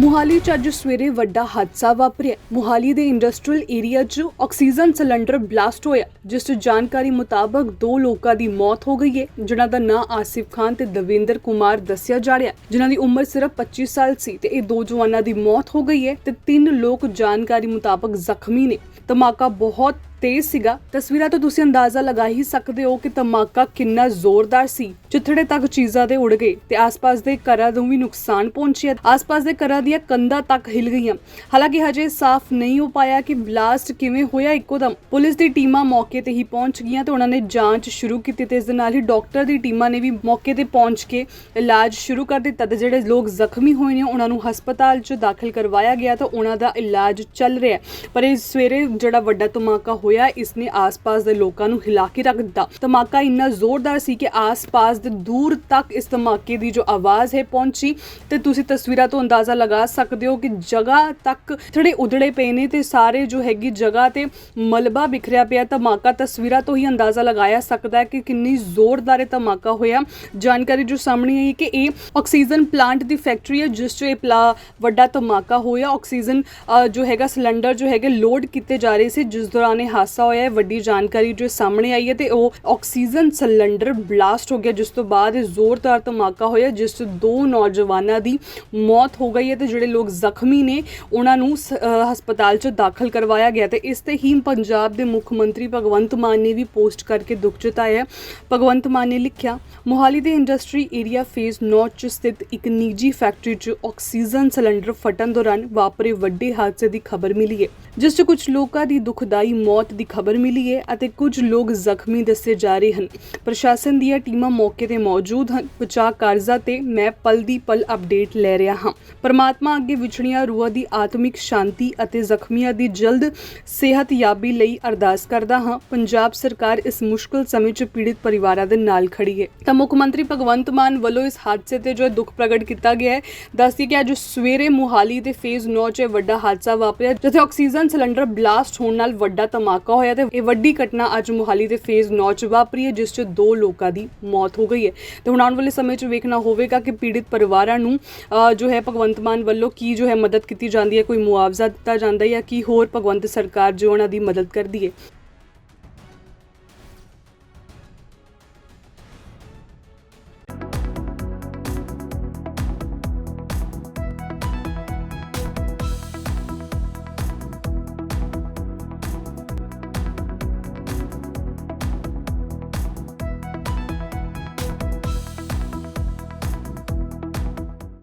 ਮੁਹਾਲੀ 'ਚ ਅੱਜ ਸਵੇਰੇ ਵੱਡਾ ਹਾਦਸਾ ਵਾਪਰਿਆ। ਮੁਹਾਲੀ ਦੇ ਇੰਡਸਟਰੀਅਲ ਏਰੀਆ 'ਚ ਆਕਸੀਜਨ ਸਿਲੰਡਰ ਬਲਾਸਟ ਹੋਇਆ, ਜਿਸ 'ਚ ਜਾਣਕਾਰੀ ਮੁਤਾਬਕ ਦੋ ਲੋਕਾਂ ਦੀ ਮੌਤ ਹੋ ਗਈ ਹੈ, ਜਿਨ੍ਹਾਂ ਦਾ ਨਾਂ ਆਸਿਫ ਖਾਨ ਤੇ ਦਵਿੰਦਰ ਕੁਮਾਰ ਦੱਸਿਆ ਜਾ ਰਿਹਾ ਜਿਨ੍ਹਾਂ ਦੀ ਉਮਰ ਸਿਰਫ 25 ਸਾਲ ਸੀ ਤੇ ਇਹ ਦੋ ਜਵਾਨਾਂ ਦੀ ਮੌਤ ਹੋ ਗਈ ਹੈ ਤੇ ਤਿੰਨ ਲੋਕ ਜਾਣਕਾਰੀ ਮੁਤਾਬਕ ਜ਼ਖਮੀ ਨੇ। ਧਮਾਕਾ ਬਹੁਤ ਤੇਜ਼ ਸੀਗਾ। ਤਸਵੀਰਾਂ ਤੋਂ ਤੁਸੀਂ ਅੰਦਾਜ਼ਾ ਲਗਾ ਹੀ ਸਕਦੇ ਹੋ ਕਿ ਧਮਾਕਾ ਕਿੰਨਾ ਜ਼ੋਰਦਾਰ ਸੀ। ਜਿੱਥੜੇ ਤੱਕ ਚੀਜ਼ਾਂ ਦੇ ਉੜ ਗਏ ਤੇ ਆਸ-ਪਾਸ ਦੇ ਘਰਾਂ ਨੂੰ ਵੀ ਨੁਕਸਾਨ ਪਹੁੰਚਿਆ। ਆਸ-ਪਾਸ ਦੇ ਘਰਾਂ ਦੀਆਂ ਕੰਧਾਂ ਤੱਕ ਹਿਲ ਗਈਆਂ। ਹਾਲਾਂਕਿ ਹਜੇ ਸਾਫ਼ ਨਹੀਂ ਹੋ ਪਾਇਆ ਕਿ ਬਲਾਸਟ ਕਿਵੇਂ ਹੋਇਆ ਇੱਕੋਦਮ। ਪੁਲਿਸ ਦੀ ਟੀਮਾਂ ਮੌਕੇ ਤੇ ਹੀ ਪਹੁੰਚ ਗਈਆਂ ਤੇ ਉਹਨਾਂ ਨੇ ਜਾਂਚ ਸ਼ੁਰੂ ਕੀਤੀ ਤੇ ਇਸ ਦੇ ਨਾਲ ਹੀ ਡਾਕਟਰ ਦੀ ਟੀਮਾਂ ਨੇ ਵੀ ਮੌਕੇ ਤੇ ਪਹੁੰਚ ਕੇ ਇਲਾਜ ਸ਼ੁਰੂ ਕਰ ਦਿੱਤਾ ਤੇ ਜਿਹੜੇ ਲੋਕ ਜ਼ਖਮੀ ਹੋਏ ਨੇ ਉਹਨਾਂ ਨੂੰ ਹਸਪਤਾਲ 'ਚ ਦਾਖਲ ਕਰਵਾਇਆ ਗਿਆ ਤਾਂ ਉਹਨਾਂ ਦਾ ਇਲਾਜ ਚੱਲ ਰਿਹਾ ਪਰ ਇਹ ਸਵੇਰੇ ਜਿਹੜਾ ਵੱਡਾ ਧਮਾਕਾ ਹੋਇਆ ਇਸ ਨੇ ਆਸ-ਪਾਸ ਦੇ ਲੋਕਾਂ ਨੂੰ ਹਿਲਾ ਕੇ ਰੱਖ ਦਿੱਤਾ। ਧਮਾਕਾ ਇੰਨਾ ਜ਼ੋਰਦਾਰ ਸੀ ਕਿ ਆਸ-ਪਾਸ ਦੇ ਦੂਰ ਤੱਕ ਇਸ ਧਮਾਕੇ ਦੀ ਜੋ ਆਵਾਜ਼ ਹੈ ਪਹੁੰਚੀ। ਤੇ ਤੁਸੀਂ ਤਸਵੀਰਾਂ ਤੋਂ ਅੰਦਾਜ਼ਾ ਲਗਾ ਸਕਦੇ ਹੋ ਕਿ ਜਗ੍ਹਾ ਤੱਕ ਥੋੜੇ ਉਧੜੇ ਪਏ ਨੇ ਤੇ ਸਾਰੇ ਜੋ ਹੈਗੀ ਜਗ੍ਹਾ ਤੇ ਮਲਬਾ ਬਿਖਰਿਆ ਪਿਆ। ਧਮਾਕਾ ਤਸਵੀਰਾਂ ਤੋਂ ਹੀ ਅੰਦਾਜ਼ਾ ਲਗਾਇਆ ਸਕਦਾ ਹੈ ਕਿ ਕਿੰਨੀ ਜ਼ੋਰਦਾਰ ਧਮਾਕਾ ਹੋਇਆ। ਜਾਣਕਾਰੀ ਜੋ ਸਾਹਮਣੇ ਆਈ ਕਿ ਇਹ ਆਕਸੀਜਨ ਪਲਾਂਟ ਦੀ ਫੈਕਟਰੀ ਹੈ ਜਿਸ 'ਚ ਇਹ ਪਲਾ ਵੱਡਾ ਧਮਾਕਾ ਹੋਇਆ। ਆਕਸੀਜਨ ਅ, ਜੋ ਹੈਗਾ ਸਿਲੰਡਰ ਜੋ ਹੈਗੇ ਲੋਡ ਕੀਤੇ ਜਾ ਰਹੇ ਸੀ ਜਿਸ ਦੌਰਾਨ ਇਹ ਹਾਦਸਾ ਹੋਇਆ ਹੈ, ਵੱਡੀ ਜਾਣਕਾਰੀ ਜੋ ਸਾਹਮਣੇ ਆਈ ਹੈ ਤੇ ਉਹ ਆਕਸੀਜਨ ਸਿਲੰਡਰ ਬਲਾਸਟ ਹੋ ਗਿਆ, ਜਿਸ ਤੋਂ ਬਾਅਦ ਇਹ ਜ਼ੋਰਦਾਰ ਧਮਾਕਾ ਹੋਇਆ, ਜਿਸ 'ਚ ਦੋ ਨੌਜਵਾਨਾਂ ਦੀ ਮੌਤ ਹੋ ਗਈ ਹੈ ਤੇ ਜਿਹੜੇ ਲੋਕ ਜ਼ਖਮੀ ਨੇ, ਉਹਨਾਂ ਨੂੰ ਹਸਪਤਾਲ 'ਚ ਦਾਖਲ ਕਰਵਾਇਆ ਗਿਆ ਤੇ ਇਸ ਤੇ ਹੀ ਪੰਜਾਬ ਦੇ ਮੁੱਖ ਮੰਤਰੀ ਭਗਵੰਤ ਮਾਨ ਨੇ ਵੀ ਪੋਸਟ ਕਰਕੇ ਦੁੱਖ ਜਤਾਇਆ ਭਗਵੰਤ ਮਾਨ ਨੇ ਲਿਖਿਆ, ਮੋਹਾਲੀ ਦੇ ਇੰਡਸਟਰੀ ਏਰੀਆ ਫੇਜ਼ 9 'ਚ ਸਥਿਤ ਇੱਕ ਨਿੱਜੀ ਫੈਕਟਰੀ 'ਚ ਆਕਸੀਜਨ ਸਿਲੰਡਰ ਫਟਣ ਦੌਰਾਨ ਵਾਪਰੇ ਵੱਡੇ ਹਾਦਸੇ ਦੀ ਖਬਰ ਮਿਲੀ ਹੈ, ਜਿਸ 'ਚ ਕੁਝ ਲੋਕਾਂ ਦੀ ਦੁਖਦਾਈ ਮੌਤ ਦੀ ਖਬਰ ਮਿਲੀ ਹੈ ਅਤੇ ਕੁਝ ਲੋਕ ਜ਼ਖਮੀ ਦੱਸੇ ਜਾ ਰਹੇ ਹਨ। ਪ੍ਰਸ਼ਾਸਨ ਦੀਆਂ ਟੀਮਾਂ ਮੌਕੇ ਤੇ ਮੌਜੂਦ ਹਨ। ਬਚਾਅ ਕਾਰਜਾਂ ਤੇ ਮੈਂ ਪਲ ਦੀ ਪਲ ਅਪਡੇਟ ਲੈ ਰਿਹਾ ਹਾਂ। ਪਰਮਾਤਮਾ ਅੱਗੇ ਵਿਛੜੀਆਂ ਰੂਹਾਂ ਦੀ ਆਤਮਿਕ ਸ਼ਾਂਤੀ ਅਤੇ ਜ਼ਖਮੀਆਂ ਦੀ ਜਲਦ ਸਿਹਤਯਾਬੀ ਲਈ ਅਰਦਾਸ ਕਰਦਾ ਹਾਂ। ਪੰਜਾਬ ਸਰਕਾਰ ਇਸ ਮੁਸ਼ਕਲ ਸਮੇਂ 'ਚ ਪੀੜਿਤ ਪਰਿਵਾਰਾਂ ਦੇ ਨਾਲ ਖੜੀ ਹੈ। ਤਾਂ ਮੁੱਖ ਮੰਤਰੀ ਭਗਵੰਤ ਮਾਨ ਵੱਲੋਂ ਇਸ ਹਾਦਸੇ ਤੇ ਜੋ ਦੁੱਖ ਪ੍ਰਗਟ ਕੀਤਾ ਗਿਆ ਹੈ, ਦੱਸਦੀ ਕਿ ਅੱਜ ਸਵੇਰੇ ਮੁਹਾਲੀ ਦੇ ਫੇਜ਼ 9 'ਚ ਇਹ ਵੱਡਾ ਹਾਦਸਾ ਵਾਪਰਿਆ, ਜਿੱਥੇ ਆਕਸੀਜਨ ਸਿਲੰਡਰ ਬਲਾਸਟ ਹੋਣ ਨਾਲ ਵੱਡਾ ਧਮਾਕਾ ਹੋਇਆ ਤੇ ਇਹ ਵੱਡੀ ਘਟਨਾ ਅੱਜ ਮੁਹਾਲੀ ਦੇ ਫੇਜ਼ 9 'ਚ ਵਾਪਰੀ ਹੈ, ਜਿਸ 'ਚ ਦੋ ਲੋਕਾਂ ਦੀ ਮੌਤ ਹੋ ਗਈ ਹੈ। ਤੇ ਹੁਣ ਆਉਣ ਵਾਲੇ ਸਮੇਂ 'ਚ ਵੇਖਣਾ ਹੋਵੇਗਾ ਕਿ ਪੀੜਿਤ ਪਰਿਵਾਰਾਂ ਨੂੰ ਜੋ ਹੈ ਭਗਵੰਤ ਮਾਨ ਵੱਲੋਂ ਕੀ ਜੋ ਹੈ ਮਦਦ ਕੀਤੀ ਜਾਂਦੀ ਹੈ, ਕੋਈ ਮੁਆਵਜ਼ਾ ਦਿੱਤਾ ਜਾਂਦਾ ਹੈ ਜਾਂ ਕੀ ਹੋਰ ਭਗਵੰਤ ਸਰਕਾਰ ਜੋ ਉਹਨਾਂ ਦੀ ਮਦਦ ਕਰਦੀ ਹੈ।